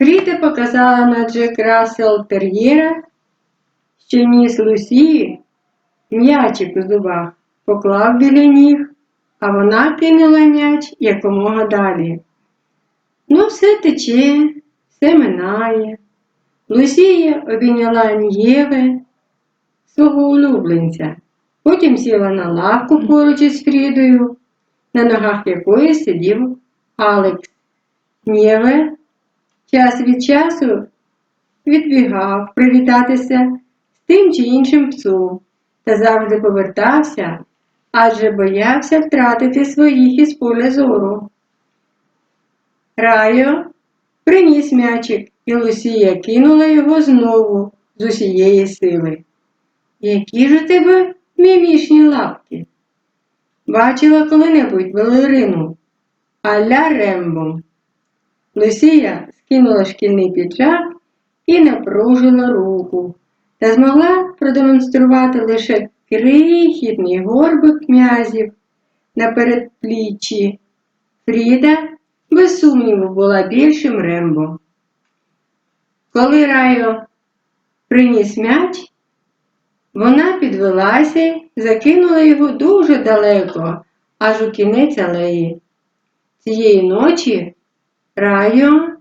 Фріда показала на Джек Рассел тер'єра, що ніс Лусії м'ячик у зубах, поклав біля ніг, а вона кинула м'яч якомога далі. Ну, все тече, все минає. Лусія обійняла Нєве, свого улюбленця, потім сіла на лавку поруч із Фрідою, на ногах якої сидів Алекс. Нєве час від часу відбігав привітатися з тим чи іншим псом та завжди повертався, адже боявся втратити своїх із поля зору. Райо приніс м'ячик, і Лусія кинула його знову з усієї сили. Які ж у тебе мімішні лапки? Бачила коли-небудь балерину а-ля Рембо. Лусія скинула шкільний піджак і напружила руку, та змогла продемонструвати лише крихітний горбик м'язів на передпліччі. Фріда, без сумніву, була більшим Рембо. Коли Райо приніс м'яч, вона підвелася закинула його дуже далеко, аж у кінець алеї. Цієї ночі Райо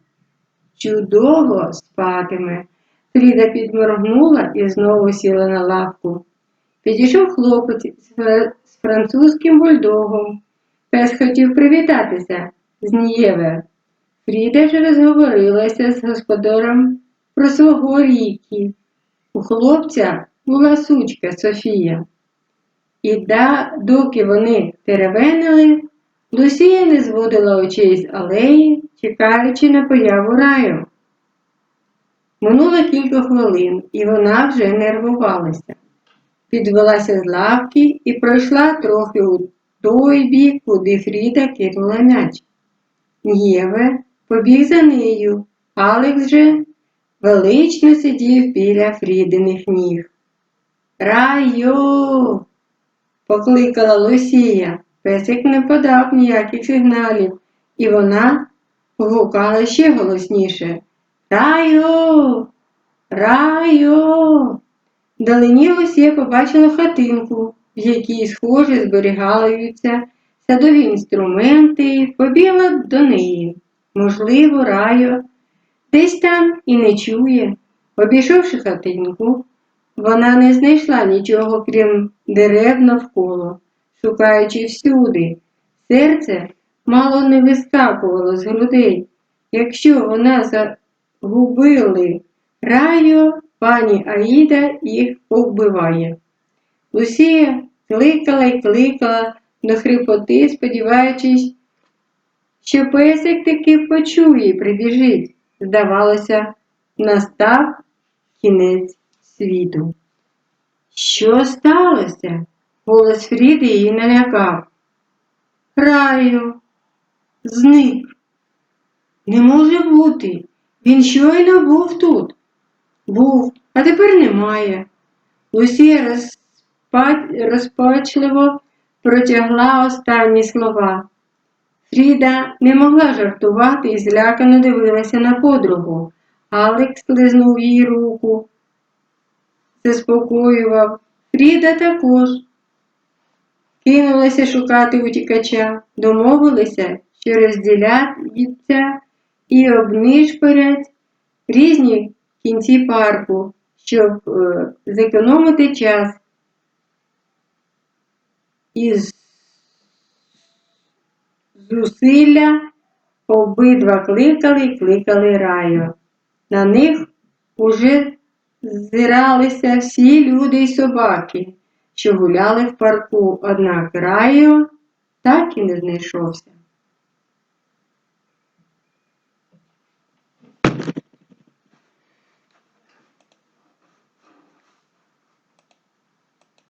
чудово спатиме. Фріда підморгнула і знову сіла на лавку. Підійшов хлопець з французьким бульдогом. Пес хотів привітатися з Нієве. Фріда ж розговорилася з господарем про свого ріки. У хлопця була сучка Софія. І да, доки вони теревенили, Лусія не зводила очей з алеї, чекаючи на появу раю. Минуло кілька хвилин, і вона вже нервувалася. Підвелася з лавки і пройшла трохи у той бік, куди Фріда кинула м'яч. Єве побіг за нею, Алекс же велично сидів біля Фрідиних ніг. Райо. покликала Лусія. Песик не подав ніяких сигналів, і вона гукала ще голосніше. Райо, райо. Вдалині Лусія побачила хатинку, в якій, схоже, зберігаються садові інструменти, і побігла до неї. Можливо, райо десь там і не чує. Обійшовши хатинку, вона не знайшла нічого, крім дерев навколо, шукаючи всюди. Серце мало не вискакувало з грудей. Якщо вона загубили райо, пані Аїда їх повбиває. Лусія кликала й кликала до хрипоти, сподіваючись, що песик таки почує і прибіжить. Здавалося, настав кінець світу. Що сталося? Голос Фріди її налякав. Раю, зник. Не може бути. Він щойно був тут. Був, а тепер немає. Лусія розпачливо протягла останні слова. Фріда не могла жартувати і злякано дивилася на подругу. Алекс лизнув їй руку, заспокоював. Фріда також кинулася шукати утікача, домовилися, що розділяться і обнишпорять різні кінці парку, щоб е, зекономити час. І зусилля обидва кликали і кликали раю. На них уже ззиралися всі люди й собаки, що гуляли в парку, однак раю так і не знайшовся.